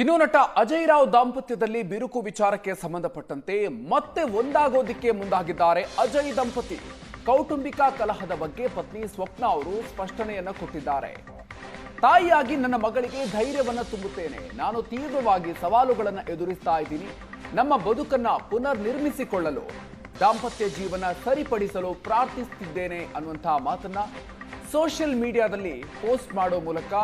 ಇನ್ನು ನಟ ಅಜಯ್ ರಾವ್ ದಾಂಪತ್ಯದಲ್ಲಿ ಬಿರುಕು ವಿಚಾರಕ್ಕೆ ಸಂಬಂಧಪಟ್ಟಂತೆ ಮತ್ತೆ ಒಂದಾಗೋದಿಕ್ಕೆ ಮುಂದಾಗಿದ್ದಾರೆ ಅಜಯ್ ದಂಪತಿ. ಕೌಟುಂಬಿಕ ಕಲಹದ ಬಗ್ಗೆ ಪತ್ನಿ ಸ್ವಪ್ನ ಅವರು ಸ್ಪಷ್ಟನೆಯನ್ನ ಕೊಟ್ಟಿದ್ದಾರೆ. ತಾಯಿಯಾಗಿ ನನ್ನ ಮಗಳಿಗೆ ಧೈರ್ಯವನ್ನು ತುಂಬುತ್ತೇನೆ. ನಾನು ತೀವ್ರವಾಗಿ ಸವಾಲುಗಳನ್ನು ಎದುರಿಸ್ತಾ ಇದ್ದೀನಿ. ನಮ್ಮ ಬದುಕನ್ನ ಪುನರ್ ನಿರ್ಮಿಸಿಕೊಳ್ಳಲು ದಾಂಪತ್ಯ ಜೀವನ ಸರಿಪಡಿಸಲು ಪ್ರಾರ್ಥಿಸುತ್ತಿದ್ದೇನೆ ಅನ್ನುವಂತಹ ಮಾತನ್ನ ಸೋಷಿಯಲ್ ಮೀಡಿಯಾದಲ್ಲಿ ಪೋಸ್ಟ್ ಮಾಡೋ ಮೂಲಕ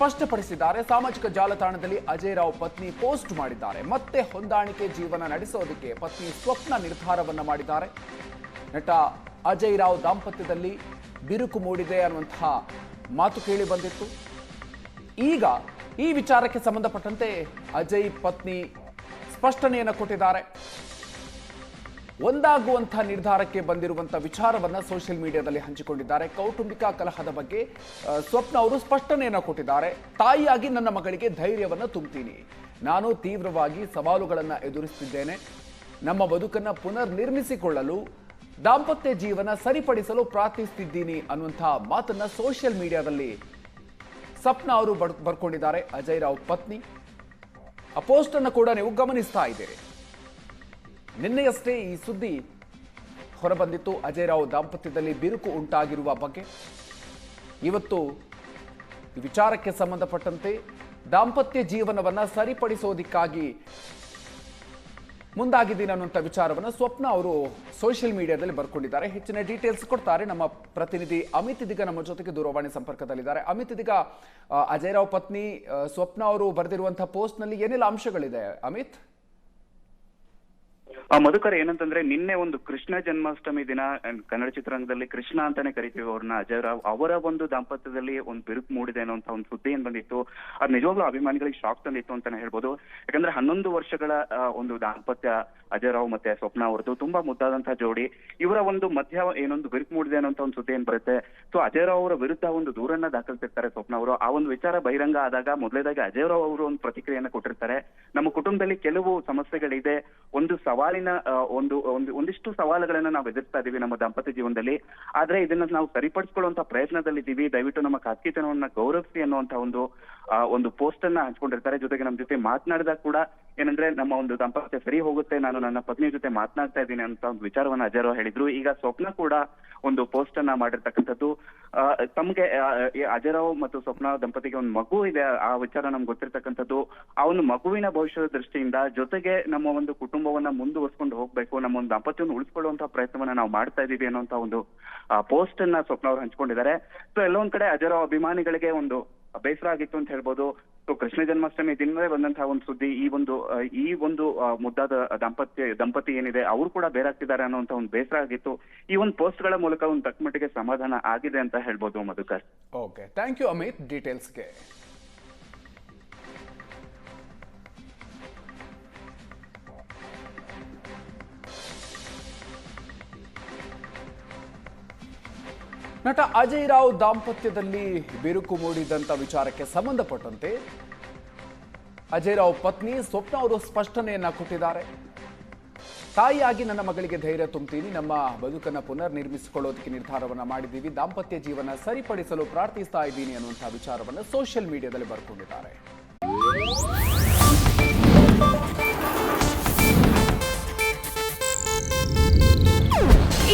ಸ್ಪಷ್ಟಪಡಿಸಿದ್ದಾರೆ. ಸಾಮಾಜಿಕ ಜಾಲತಾಣದಲ್ಲಿ ಅಜಯ್ ರಾವ್ ಪತ್ನಿ ಪೋಸ್ಟ್ ಮಾಡಿದ್ದಾರೆ. ಮತ್ತೆ ಹೊಂದಾಣಿಕೆ ಜೀವನ ನಡೆಸೋದಕ್ಕೆ ಪತ್ನಿ ಸ್ವಪ್ನ ನಿರ್ಧಾರವನ್ನ ಮಾಡಿದ್ದಾರೆ. ನಟ ಅಜಯ್ ರಾವ್ ದಾಂಪತ್ಯದಲ್ಲಿ ಬಿರುಕು ಮೂಡಿದೆ ಅನ್ನುವಂತಹ ಮಾತು ಕೇಳಿ ಬಂದಿತ್ತು. ಈಗ ಈ ವಿಚಾರಕ್ಕೆ ಸಂಬಂಧಪಟ್ಟಂತೆ ಅಜಯ್ ಪತ್ನಿ ಸ್ಪಷ್ಟನೆಯನ್ನು ಕೊಟ್ಟಿದ್ದಾರೆ. ಒಂದಾಗುವಂಥ ನಿರ್ಧಾರಕ್ಕೆ ಬಂದಿರುವಂಥ ವಿಚಾರವನ್ನ ಸೋಷಿಯಲ್ ಮೀಡಿಯಾದಲ್ಲಿ ಹಂಚಿಕೊಂಡಿದ್ದಾರೆ. ಕೌಟುಂಬಿಕ ಕಲಹದ ಬಗ್ಗೆ ಸ್ವಪ್ನ ಅವರು ಸ್ಪಷ್ಟನೆಯನ್ನು ಕೊಟ್ಟಿದ್ದಾರೆ. ತಾಯಿಯಾಗಿ ನನ್ನ ಮಗಳಿಗೆ ಧೈರ್ಯವನ್ನು ತುಂಬ್ತೀನಿ. ನಾನು ತೀವ್ರವಾಗಿ ಸವಾಲುಗಳನ್ನು ಎದುರಿಸುತ್ತಿದ್ದೇನೆ ನಮ್ಮ ಬದುಕನ್ನು ಪುನರ್ ನಿರ್ಮಿಸಿಕೊಳ್ಳಲು ದಾಂಪತ್ಯ ಜೀವನ ಸರಿಪಡಿಸಲು ಪ್ರಾರ್ಥಿಸುತ್ತಿದ್ದೀನಿ ಅನ್ನುವಂತಹ ಮಾತನ್ನ ಸೋಷಿಯಲ್ ಮೀಡಿಯಾದಲ್ಲಿ ಸಪ್ನ ಅವರು ಬರ್, ಬರ್ಕೊಂಡಿದ್ದಾರೆ. ಅಜಯ್ ರಾವ್ ಪತ್ನಿ. ಆ ಪೋಸ್ಟ್ ಅನ್ನು ಕೂಡ ನೀವು ಗಮನಿಸ್ತಾ ಇದ್ದೀರಿ. ನಿನ್ನೆಯಷ್ಟೇ ಈ ಸುದ್ದಿ ಹೊರಬಂದಿತ್ತು. ಅಜಯ್ ರಾವ್ ದಾಂಪತ್ಯದಲ್ಲಿ ಬಿರುಕು ಉಂಟಾಗಿರುವ ಬಗ್ಗೆ. ಇವತ್ತು ವಿಚಾರಕ್ಕೆ ಸಂಬಂಧಪಟ್ಟಂತೆ ದಾಂಪತ್ಯ ಜೀವನವನ್ನ ಸರಿಪಡಿಸೋದಿಕ್ಕಾಗಿ ಮುಂದಾಗಿದ್ದೀನಿ ಅನ್ನುವಂಥ ವಿಚಾರವನ್ನು ಸ್ವಪ್ನ ಅವರು ಸೋಷಿಯಲ್ ಮೀಡಿಯಾದಲ್ಲಿ ಬರ್ಕೊಂಡಿದ್ದಾರೆ. ಹೆಚ್ಚಿನ ಡೀಟೇಲ್ಸ್ ಕೊಡ್ತಾರೆ. ನಮ್ಮ ಪ್ರತಿನಿಧಿ ಅಮಿತ್ ದಿಗ ನಮ್ಮ ಜೊತೆಗೆ ದೂರವಾಣಿ ಸಂಪರ್ಕದಲ್ಲಿದ್ದಾರೆ. ಅಮಿತ್ ದಿಗ ಅಜಯ್ ರಾವ್ ಪತ್ನಿ ಸ್ವಪ್ನ ಅವರು ಬರೆದಿರುವಂತಹ ಪೋಸ್ಟ್ನಲ್ಲಿ ಏನೆಲ್ಲ ಅಂಶಗಳಿದೆ ಅಮಿತ್? ಆ ಮಧುಕರ ಏನಂತಂದ್ರೆ ನಿನ್ನೆ ಒಂದು ಕೃಷ್ಣ ಜನ್ಮಾಷ್ಟಮಿ ದಿನ ಕನ್ನಡ ಚಿತ್ರರಂಗದಲ್ಲಿ ಕೃಷ್ಣ ಅಂತಾನೆ ಕರಿತೀವಿ ಅವ್ರನ್ನ, ಅಜಯ್ ರಾವ್ ಅವರ ಒಂದು ದಾಂಪತ್ಯದಲ್ಲಿ ಒಂದು ಬಿರುಕು ಮೂಡಿದೆ ಅನ್ನೋ ಒಂದು ಸುದ್ದಿ ಏನ್ ಬಂದಿತ್ತು, ಅದ್ ನಿಜವಾಗ್ಲೂ ಅಭಿಮಾನಿಗಳಿಗೆ ಶಾಕ್ ತಂದಿತ್ತು ಅಂತಾನೆ ಹೇಳ್ಬೋದು. ಯಾಕಂದ್ರೆ ಹನ್ನೊಂದು ವರ್ಷಗಳ ಒಂದು ದಾಂಪತ್ಯ ಅಜಯ್ ರಾವ್ ಮತ್ತೆ ಸ್ವಪ್ನ ಅವ್ರದ್ದು, ತುಂಬಾ ಮುದ್ದಾದಂತಹ ಜೋಡಿ. ಇವರ ಒಂದು ಮಧ್ಯ ಏನೊಂದು ಬಿರುಕು ಮೂಡಿದೆ ಅನ್ನೋಂತ ಒಂದು ಸುದ್ದಿ ಏನ್ ಬರುತ್ತೆ, ಸೊ ಅಜಯ್ ರಾವ್ ಅವರ ವಿರುದ್ಧ ಒಂದು ದೂರನ್ನ ದಾಖಲಿಸಿರ್ತಾರೆ ಸ್ವಪ್ನ ಅವರು. ಆ ಒಂದು ವಿಚಾರ ಬಹಿರಂಗ ಆದಾಗ ಮೊದಲೇದಾಗಿ ಅಜಯ್ ರಾವ್ ಅವರು ಒಂದು ಪ್ರತಿಕ್ರಿಯೆಯನ್ನು ಕೊಟ್ಟಿರ್ತಾರೆ. ನಮ್ಮ ಕುಟುಂಬದಲ್ಲಿ ಕೆಲವು ಸಮಸ್ಯೆಗಳಿದೆ, ಒಂದು ಸವಾಲಿನ ಆ, ಒಂದು ಒಂದು ಒಂದಿಷ್ಟು ಸವಾಲುಗಳನ್ನ ನಾವು ಎದುರಿಸ್ತಾ ಇದೀವಿ ನಮ್ಮ ದಂಪತಿ ಜೀವನದಲ್ಲಿ. ಆದ್ರೆ ಇದನ್ನ ನಾವು ಸರಿಪಡಿಸ್ಕೊಳ್ಳುವಂತ ಪ್ರಯತ್ನದಲ್ಲಿದ್ದೀವಿ. ದಯವಿಟ್ಟು ನಮ್ಮ ಖಾಸಗಿತನವನ್ನ ಗೌರವಿಸಿ ಅನ್ನುವಂತ ಒಂದು ಒಂದು ಪೋಸ್ಟ್ ಅನ್ನ ಹಂಚ್ಕೊಂಡಿರ್ತಾರೆ. ಜೊತೆಗೆ ನಮ್ಮ ಜೊತೆ ಮಾತನಾಡಿದಾಗ ಕೂಡ ಏನಂದ್ರೆ ನಮ್ಮ ಒಂದು ದಂಪತ್ಯ ಸರಿ ಹೋಗುತ್ತೆ ನಾನು ನನ್ನ ಪತ್ನಿ ಜೊತೆ ಮಾತನಾಡ್ತಾ ಇದ್ದೀನಿ ಅಂತ ಒಂದು ವಿಚಾರವನ್ನ ಅಜಯ್ ಹೇಳಿದ್ರು. ಈಗ ಸ್ವಪ್ನ ಕೂಡ ಒಂದು ಪೋಸ್ಟ್ ಅನ್ನ ಮಾಡಿರ್ತಕ್ಕಂಥದ್ದು. ತಮ್ಗೆ ಆ, ಈ ಅಜಯ್ ರಾವ್ ಮತ್ತು ಸ್ವಪ್ನ ದಂಪತಿಗೆ ಒಂದು ಮಗು ಇದೆ. ಆ ವಿಚಾರ ನಮ್ಗೆ ಗೊತ್ತಿರ್ತಕ್ಕಂಥದ್ದು. ಆ ಒಂದು ಮಗುವಿನ ಭವಿಷ್ಯದ ದೃಷ್ಟಿಯಿಂದ ಜೊತೆಗೆ ನಮ್ಮ ಒಂದು ಕುಟುಂಬವನ್ನ ಮುಂದುವರ್ಸ್ಕೊಂಡು ಹೋಗ್ಬೇಕು ನಮ್ಮ ಒಂದು ದಂಪತಿಯನ್ನು ಉಳಿಸ್ಕೊಳ್ಳುವಂತ ಪ್ರಯತ್ನವನ್ನ ನಾವು ಮಾಡ್ತಾ ಇದ್ದೀವಿ ಅನ್ನುವಂತ ಒಂದು ಪೋಸ್ಟ್ ಅನ್ನ ಸ್ವಪ್ನ ಅವರು ಹಂಚ್ಕೊಂಡಿದ್ದಾರೆ. ಸೊ ಎಲ್ಲೊಂದ್ ಕಡೆ ಅಜಯರಾವ್ ಅಭಿಮಾನಿಗಳಿಗೆ ಒಂದು ಬೇಸರ ಆಗಿತ್ತು ಅಂತ ಹೇಳ್ಬೋದು. ಸೊ ಕೃಷ್ಣ ಜನ್ಮಾಷ್ಟಮಿ ದಿನವೇ ಬಂದಂತಹ ಒಂದು ಸುದ್ದಿ, ಈ ಒಂದು ಈ ಒಂದು ಮುದ್ದಾದ ದಂಪತಿ ದಂಪತಿ ಏನಿದೆ, ಅವರು ಕೂಡ ಬೇರಾಗ್ತಿದ್ದಾರೆ ಅನ್ನೋಂತ ಒಂದು ಬೇಸರ ಆಗಿತ್ತು. ಈ ಒಂದು ಪೋಸ್ಟ್ಗಳ ಮೂಲಕ ಒಂದು ತಕ್ಕಮಟ್ಟಿಗೆ ಸಮಾಧಾನ ಆಗಿದೆ ಅಂತ ಹೇಳ್ಬೋದು, Madhukar. Okay thank you Amit ಡೀಟೇಲ್ಸ್ಗೆ ನಟ ಅಜಯ್ ರಾವ್ ದಾಂಪತ್ಯದಲ್ಲಿ ಬಿರುಕು ಮೂಡಿದಂಥ ವಿಚಾರಕ್ಕೆ ಸಂಬಂಧಪಟ್ಟಂತೆ ಅಜಯ್ ರಾವ್ ಪತ್ನಿ ಸ್ವಪ್ನ ಅವರು ಸ್ಪಷ್ಟನೆಯನ್ನ ಕೊಟ್ಟಿದ್ದಾರೆ. ತಾಯಿಯಾಗಿ ನನ್ನ ಮಗಳಿಗೆ ಧೈರ್ಯ ತುಂಬ್ತೀನಿ. ನಮ್ಮ ಬದುಕನ್ನ ಪುನರ್ ನಿರ್ಮಿಸಿಕೊಳ್ಳೋದಕ್ಕೆ ನಿರ್ಧಾರವನ್ನ ಮಾಡಿದ್ದೀವಿ. ದಾಂಪತ್ಯ ಜೀವನ ಸರಿಪಡಿಸಲು ಪ್ರಾರ್ಥಿಸ್ತಾ ಇದ್ದೀನಿ ಅನ್ನುವಂಥ ವಿಚಾರವನ್ನು ಸೋಷಿಯಲ್ ಮೀಡಿಯಾದಲ್ಲಿ ಬರ್ಕೊಂಡಿದ್ದಾರೆ.